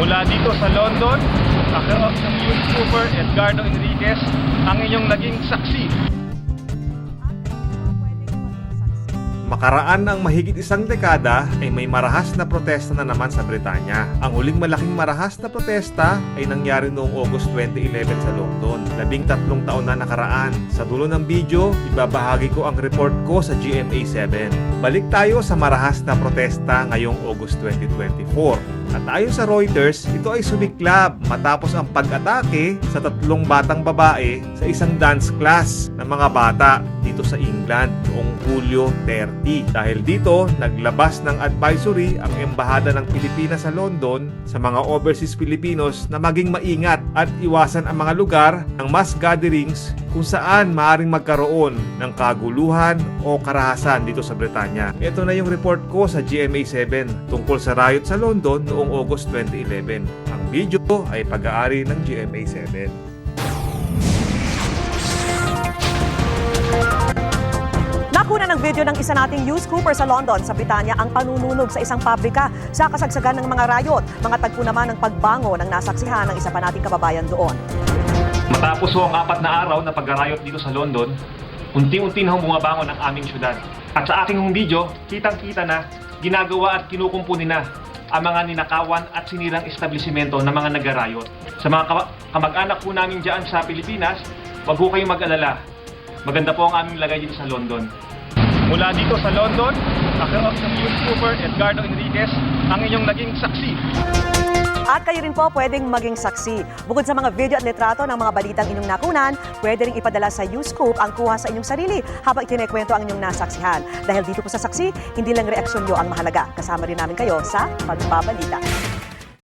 Mula dito sa London, ang news trooper Edgardo Enriquez, ang inyong naging saksi. Makaraan ang mahigit isang dekada ay may marahas na protesta na naman sa Britanya. Ang huling malaking marahas na protesta ay nangyari noong August 2011 sa London. Labing tatlong taon na nakaraan. Sa dulo ng video, ibabahagi ko ang report ko sa GMA7. Balik tayo sa marahas na protesta ngayong August 2024. At ayon sa Reuters, ito ay sumiklab matapos ang pag-atake sa tatlong batang babae sa isang dance class ng mga bata dito sa England noong Hulyo 30. Dahil dito, naglabas ng advisory ang Embahada ng Pilipinas sa London sa mga overseas Filipinos na maging maingat at iwasan ang mga lugar ng mass gatherings kung saan maaaring magkaroon ng kaguluhan o karahasan dito sa Britanya. Ito na yung report ko sa GMA7 tungkol sa riot sa London noong August 2011. Ang video ay pag-aari ng GMA7. Nakuna ng isa nating news cooper sa London sa Britanya ang panununog sa isang pabrika sa kasagsagan ng mga riot. Mga tagpo naman ng pagbango ng nasaksihan ng isa pa nating kababayan doon. Matapos ang apat na araw na pag-riot dito sa London, unti-unti na bumabangon ang aming syudad. At sa aking hong video, kitang-kita na ginagawa at kinukumpuni na ang mga ninakawan at sinirang establishmento ng mga nagarayot. Sa mga ka- kamag-anak po namin dyan sa Pilipinas, wag ho kayong mag-alala. Maganda po ang aming lagay dito sa London. Mula dito sa London, ako ang trooper Edgardo Enriquez, ang inyong naging saksi At kayo rin po pwedeng maging saksi. Bukod sa mga video at litrato ng mga balitang inyong nakunan, pwede rin ipadala sa Uscoop ang kuha sa inyong sarili habang itinekwento ang inyong nasaksihan. Dahil dito po sa saksi, hindi lang reaksyon nyo ang mahalaga. Kasama rin namin kayo sa pagbabalita.